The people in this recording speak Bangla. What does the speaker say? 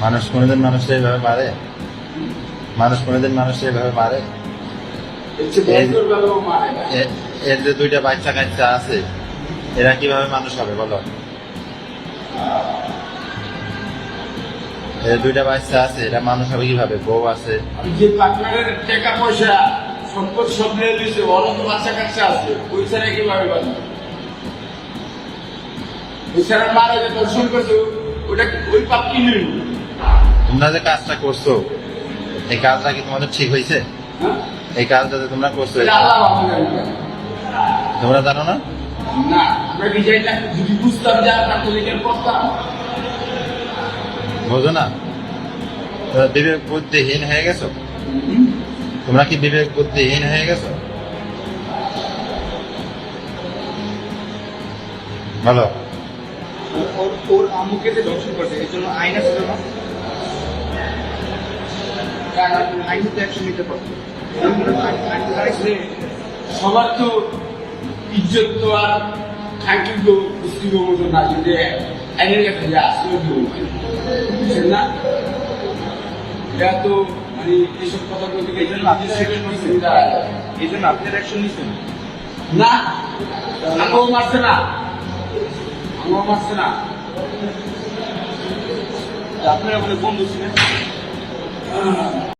মানুষ কোনোদিন মানুষকে এইভাবে মারে মানুষ কোনোদিন মানুষকে এইভাবে মারে এর যে দুইটা বাচ্চা কাচ্চা আছে এরা কীভাবে মানুষ হবে বলো? এর দুইটা বাচ্চা আছে এরা মানুষ হবে কীভাবে? বউ আছে। টাকা পয়সা সম্পদ সব নিয়ে বাচ্চা কাচ্চা আছে ওই ছাড়া কীভাবে বাঁচবে? ওই ছাড়া মারা যে দর্শন করছে ওটা ওই পাপ কি নিল? তোমরা যে কাজটা করছ এই কাজটা কি তোমাদের ঠিক হয়েছে? হ্যাঁ এই কাজটা যে তোমরা করছ ভালো। তোমরা জানো না? বোঝো না? বিবেক বুদ্ধিহীন হয়ে গেছো? তোমরা কি বিবেক বুদ্ধিহীন হয়ে গেছো? বলো। ওর যে দর্শন করছে এর জন্য আইন আছে না? সবার তো ইজ্জত তো আর থাকি তো বুঝতে মতো না যদি আইনের কাছে যে আসলে দিব। বুঝছেন না? এটা তো মানে এইসব কথা বলতে গেলে এই জন্য এই আপনার অ্যাকশন নিচ্ছেন না আমাকেও মারছে না। আমাকেও মারছে না। আপনারা বলে বন্ধু ছিলেন?